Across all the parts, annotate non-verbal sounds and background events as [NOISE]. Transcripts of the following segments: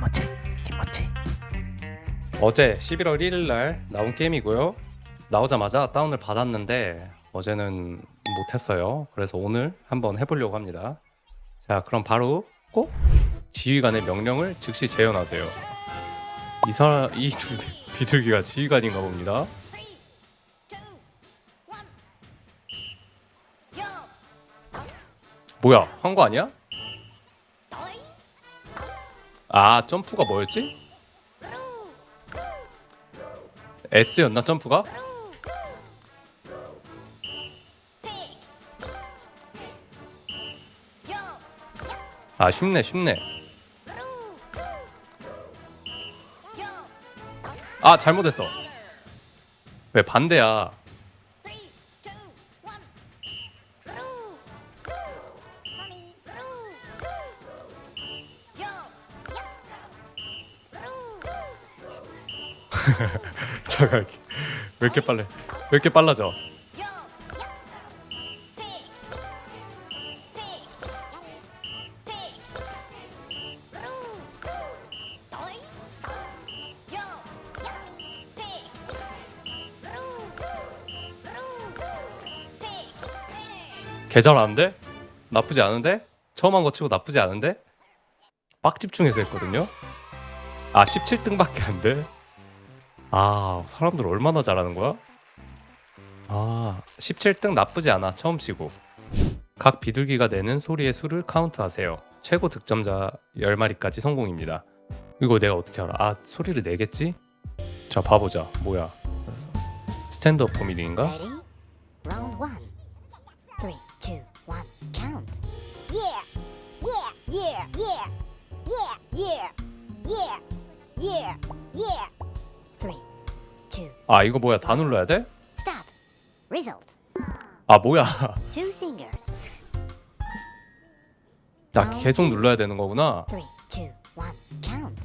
김모찌 김모찌 어제 11월 1일 날 나온 게임이고요. 나오자마자 다운을 받았는데 어제는 못했어요. 그래서 오늘 한번 해보려고 합니다. 자, 그럼 바로 꼭 지휘관의 명령을 즉시 재현하세요. 이 사람 이두 비둘기가 지휘관인가 봅니다. 뭐야? 한 거 아니야? 아, 점프가 뭐였지? S였나 점프가? 아 쉽네 쉽네 아 잘못했어 왜 반대야 이렇게 빨래 왜 이렇게 빨라져 개 잘하는데? 나쁘지 않은데? 처음 한 거 치고 나쁘지 않은데? 빡 집중해서 했거든요 아 17등밖에 안 돼? 아 사람들 얼마나 잘하는 거야? 아 17등 나쁘지 않아 처음 치고 각 비둘기가 내는 소리의 수를 카운트하세요 최고 득점자 10마리까지 성공입니다 이거 내가 어떻게 알아? 아 소리를 내겠지? 자 봐보자 뭐야 스탠드업 코미디인가? 아 이거 뭐야 다 눌러야 돼? stop. Results. 아 뭐야 Two singers. 나 계속 눌러야 되는 거구나 Three, two, one, count.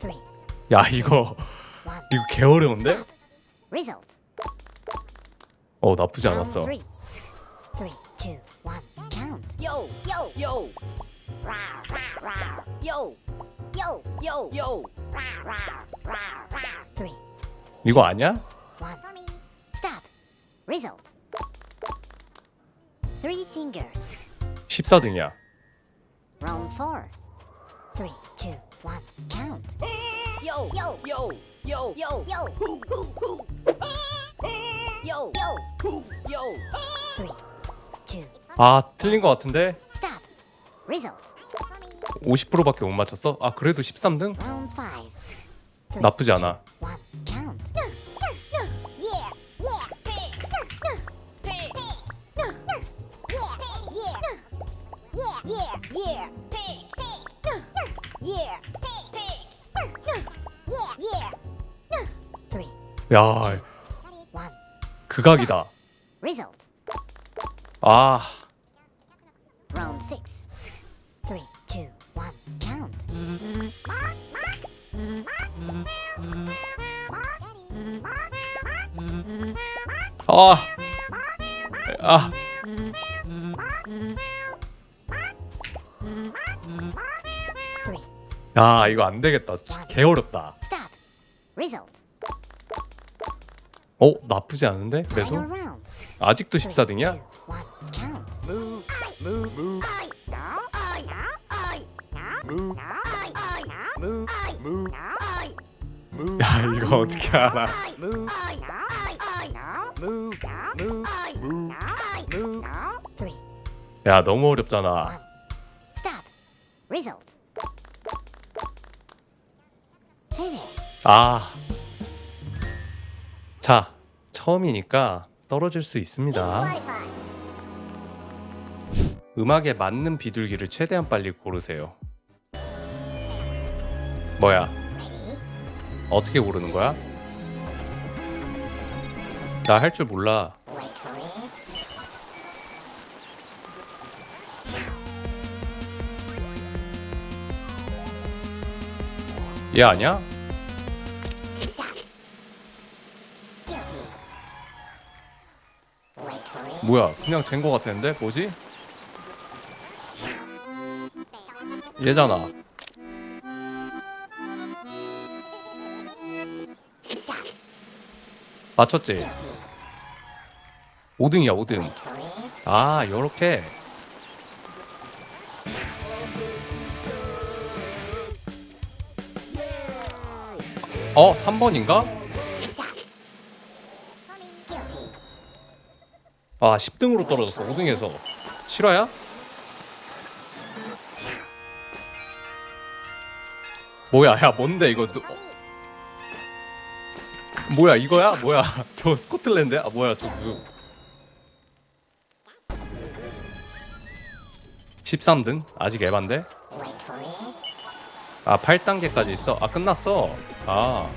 Three, 야 이거 one, 이거 개 어려운데? results. 어 나쁘지 Round 않았어 Three, three, Yo, yo, yo, yo. Rah, rah, rah, rah. Three, 이거 아니야? one, stop. Results. Three singers. 14등이야 Round four. Three, two, one, count. Yo, yo, yo, yo, yo, yo. Hoo, hoo, hoo. Yo, yo, hoo, yo. Three, two, 아 틀린 거 같은데? stop. Results. 50%밖에 못 맞췄어? 아 그래도 13등? 나쁘지 않아. 야. 극악이다. 아. 아, 아, 야 이거 안 되겠다. 개 어렵다. 어 나쁘지 않은데? 그래도. 아직도 Three, 14등이야? two, one, count. Move, move, move. Move, move, move, 야 이거 어떻게 알아? 야 너무 어렵잖아. one, stop. Results. Finish. 아, 자 처음이니까 떨어질 수 있습니다. 음악에 맞는 비둘기를 최대한 빨리 고르세요. 뭐야? 어떻게 고르는 거야? 나 할 줄 몰라. 얘 아니야? 뭐야 그냥 잰 거 같았는데 뭐지? 얘잖아. 맞췄지? 5등이야 5등 Wait for it. 아 요렇게 어 3번인가? Stop. Guilty. 아 10등으로 떨어졌어 5등에서 실화야? 뭐야 야 뭔데 이거 누... 어, 뭐야 이거야? 뭐야 [LAUGHS] 저 스코틀랜드야? 아 뭐야 저 누... 13등? 아직 에반데? 아 8단계까지 있어? 아 끝났어 아.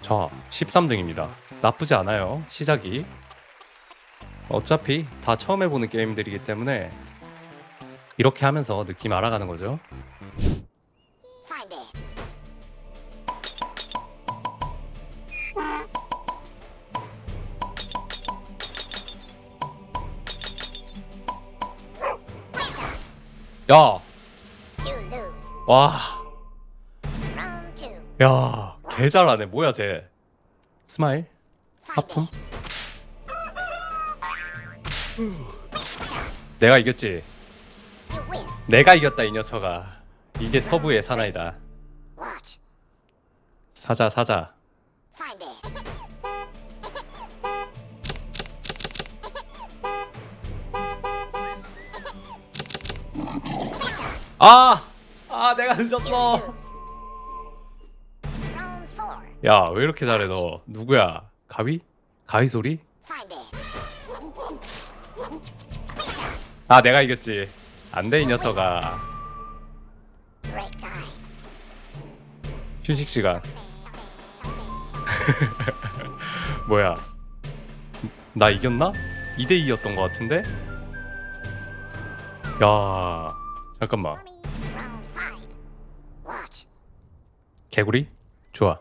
자, 13등입니다. 나쁘지 않아요. 시작이. 어차피 다 처음 해보는 게임들이기 때문에 이렇게 하면서 느낌 알아가는 거죠. 야. 와. 야, 개 잘하네. 뭐야 쟤? 스마일, 하품. 내가 이겼지. 내가 이겼다 이 녀석아. 이게 서부의 사나이다. 사자 사자. 아, 아 내가 늦었어. 야, 왜 이렇게 잘해 너? 누구야? 가위? 가위 소리? 아, 내가 이겼지. 안 돼 이 녀석아. 휴식 시간. [LAUGHS] 뭐야? 나 이겼나? 2대 2였던 것 같은데? 야, 잠깐만. 개구리? 좋아.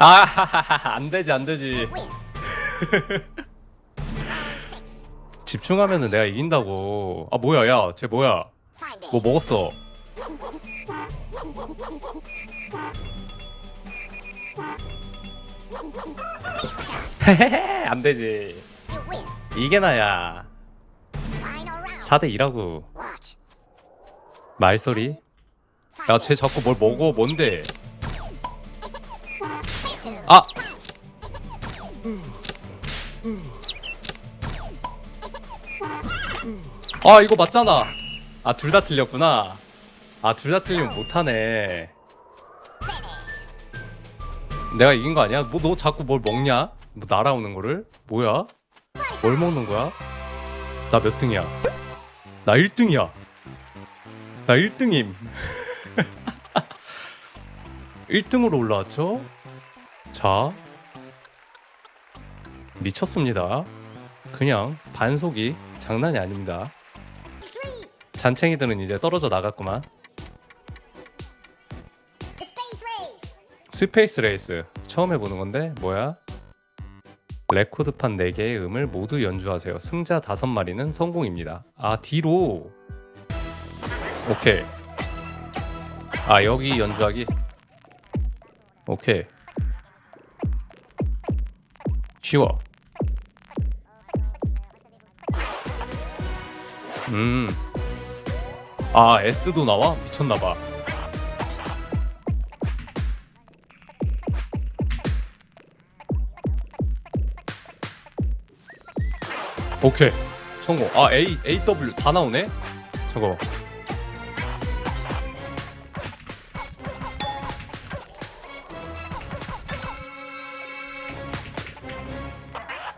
아, [LAUGHS] 안 되지, 안 되지. 집중하면은 내가 이긴다고. 아, 뭐야, 야, 쟤 뭐야? 뭐 먹었어? 안 되지. 이게 나야. Final round. 4대 2라고. Watch. 말소리? 야, 쟤 자꾸 뭘 먹어? 뭔데? 아! 아, 이거 맞잖아. 아, 둘 다 틀렸구나. 아, 둘 다 틀리면 못하네. 내가 이긴 거 아니야? 뭐 너 자꾸 뭘 먹냐? 뭐 날아오는 거를? 뭐야? 뭘 먹는 거야? 나 몇 등이야? 나 1등이야. 나 1등임. 1등으로 [LAUGHS] 올라왔죠? 자. 미쳤습니다. 그냥 반속이 장난이 아닙니다. 잔챙이들은 이제 떨어져 나갔구만. 스페이스 레이스 처음 해보는 건데 뭐야? 레코드판 4개의 음을 모두 연주하세요. 승자 5마리는 성공입니다. 아 뒤로 오케이 아 여기 연주하기 오케이 쉬워 음아 S도 나와? 미쳤나봐 오케이. 성공. 아 A AW 다 나오네? 저거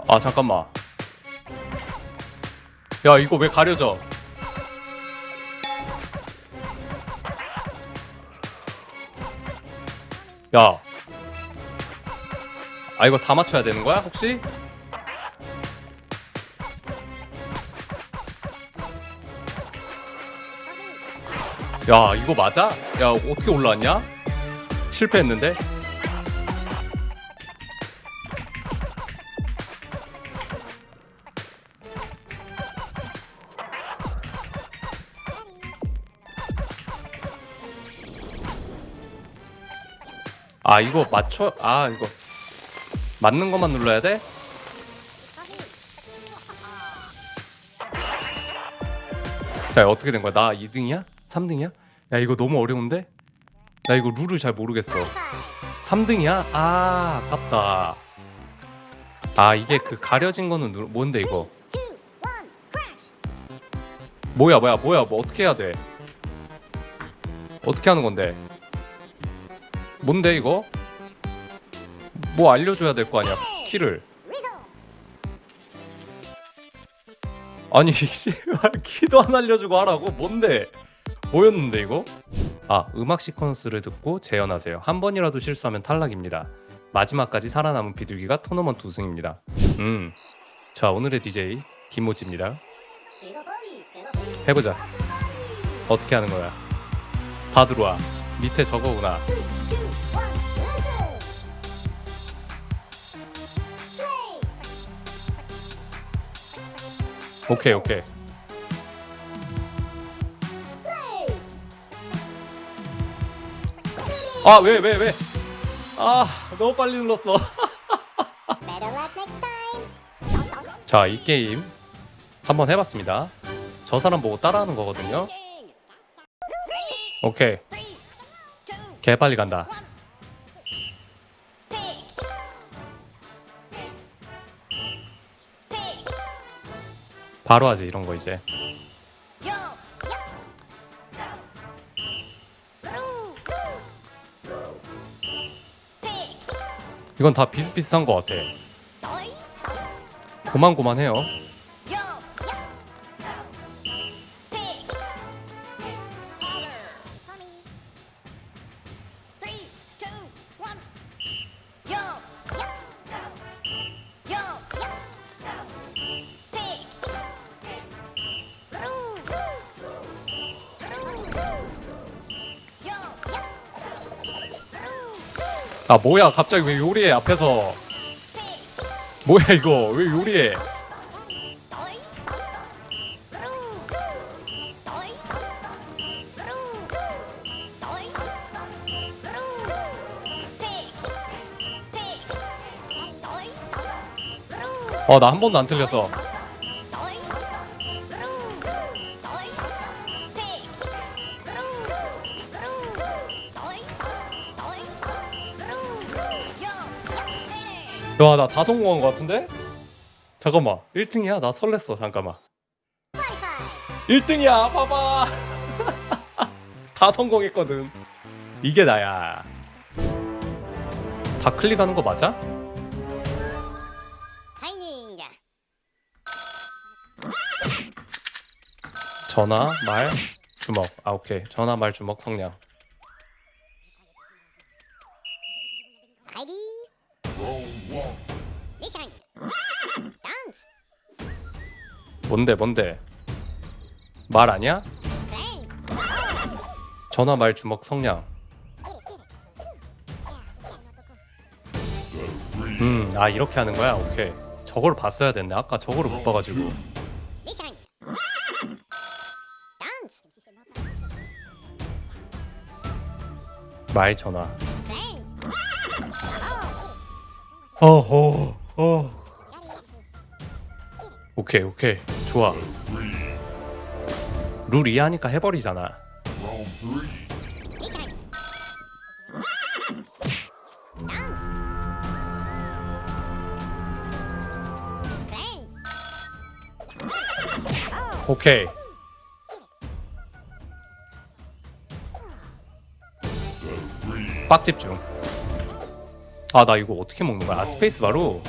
아 잠깐만. 야 이거 왜 가려져? 야. 아 이거 다 맞춰야 되는 거야 혹시? 야 이거 맞아? 야 어떻게 올라왔냐? 실패했는데? 아 이거 맞춰 아 이거 맞는 것만 눌러야 돼? 자 어떻게 된 거야? 나 2등이야? 3등이야? 야 이거 너무 어려운데? 나 이거 룰을 잘 모르겠어 3등이야? 아 아깝다 아 이게 그 가려진 거는 누- 뭔데 이거. 뭐야 뭐야 뭐야 뭐 어떻게 해야 돼 어떻게 하는 건데 뭔데 이거 뭐 알려줘야 될 거 아니야 키를. 아니 [LAUGHS] 키도 안 알려주고 하라고 뭔데 뭐였는데 이거? 아 음악 시퀀스를 듣고 재현하세요. 한 번이라도 실수하면 탈락입니다. 마지막까지 살아남은 비둘기가 토너먼트 우승입니다. 음 자 오늘의 DJ 김모찌입니다. 해보자. 어떻게 하는 거야? 다 들어와 밑에 저거구나. 오케이 오케이 아 왜 왜 왜? 아 너무 빨리 눌렀어. [LAUGHS] 자 이 게임 한번 해봤습니다. 저 사람 보고 따라하는 거거든요. 오케이. 개 빨리 간다. 바로 하지 이런 거 이제 이건 다 비슷비슷한 거 같아. 고만고만해요 아 뭐야 갑자기 왜 요리해 앞에서. 뭐야 이거 왜 요리해. 어 나 한 번도 안 틀렸어 야나다 성공한 거 같은데? 잠깐만 1등이야? 나 설렜어 잠깐만 High five. 1등이야 봐봐 [LAUGHS] 다 성공했거든 이게 나야 다 클릭하는 거 맞아? Timing. 전화 말 주먹 아 오케이 전화 말 주먹 성냥 뭔데 뭔데 말 아니야? 전화 말 주먹 성냥 음 아 이렇게 하는 거야 오케이 저걸 봤어야 됐네 아까 저거를 못 봐가지고. 말 전화. 어어 어. 오케이 오케이 좋아. 룰 이해하니까 해버리잖아. 오케이. 빡 집중. 아 나 이거 어떻게 먹는 거야? 아 스페이스 바로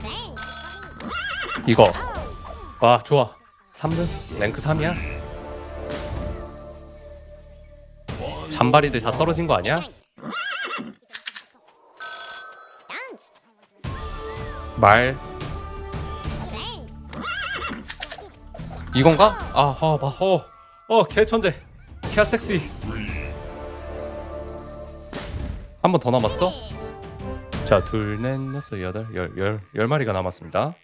Play. 이거 와 좋아 3등 랭크 3이야 잔바리들 다 떨어진 거 아니야. 말 이건가? 아, 아, 봐, 어, 어, 개천재, 개 섹시. 한 번 더 남았어? 자, 둘, 넷, 여섯, 여덟, 열, 열, 열 마리가 남았습니다.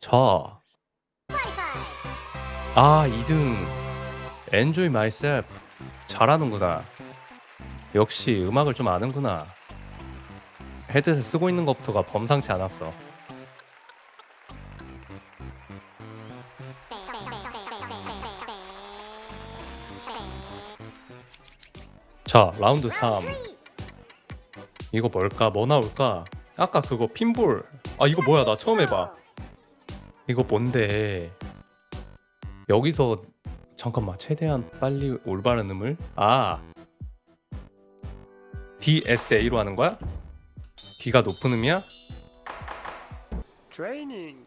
자, 아, 2등. Enjoy myself. 잘하는구나. 역시 음악을 좀 아는구나. 헤드셋 쓰고 있는 것부터가 범상치 않았어. 자, 라운드 3. 이거 뭘까? 뭐 나올까? 아까 그거 핀볼. 아, 이거 뭐야? 나 처음 해봐. 이거 뭔데? 여기서 잠깐만 최대한 빨리 올바른 음을 아 DSA로 하는 거야? D가 높은 음이야? Training.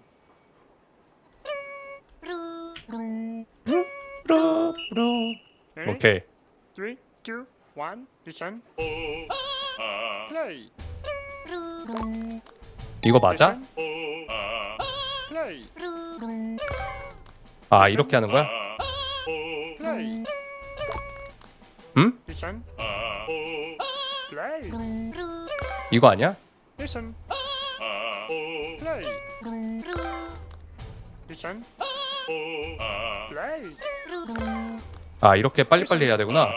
Ready? 오케이 Three, two, one. 이거 맞아? 아 이렇게 하는 거야? 응? Play. 이거 아니야? 아 이렇게 빨리빨리 해야 되구나.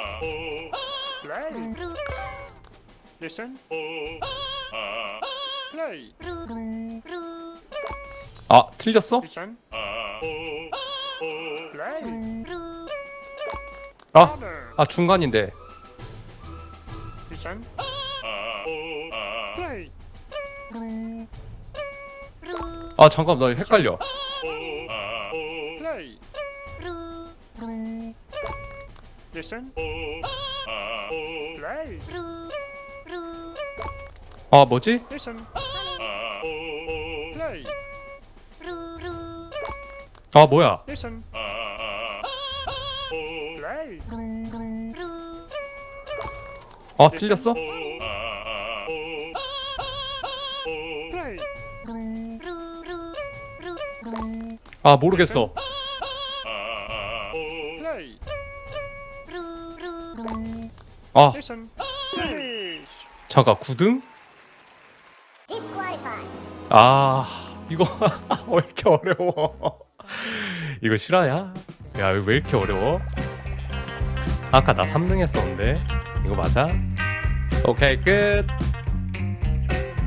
Listen. Play. 아 틀렸어? Listen. Play. 아. 아 중간인데 Listen. Play. 아 잠깐 나 헷갈려 Play. Listen. 아 뭐지? 아 뭐야. 아 틀렸어? 아 모르겠어. 아. 잠깐 9등? 아 이거 [LAUGHS] 왜 이렇게 어려워 이거 실화야? 야 이거 왜 이렇게 어려워? 아까 나 3등 했었는데 이거 맞아? 오케이 끝